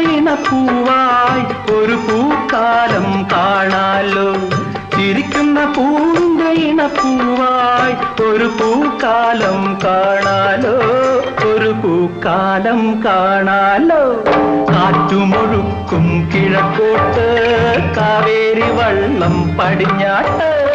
ഇണപ്പൂവായി ഒരു പൂക്കാലം കാണാലോ. ചിരിക്കുന്ന പൂവിന്റെ ഇണപ്പൂവായി ഒരു പൂക്കാലം കാണാലോ. ഒരു പൂക്കാലം കാണാലോ. കാറ്റുമൊഴുക്കും കിഴക്കോട്ട് കാവേരി വള്ളം പടിഞ്ഞാട്ട്.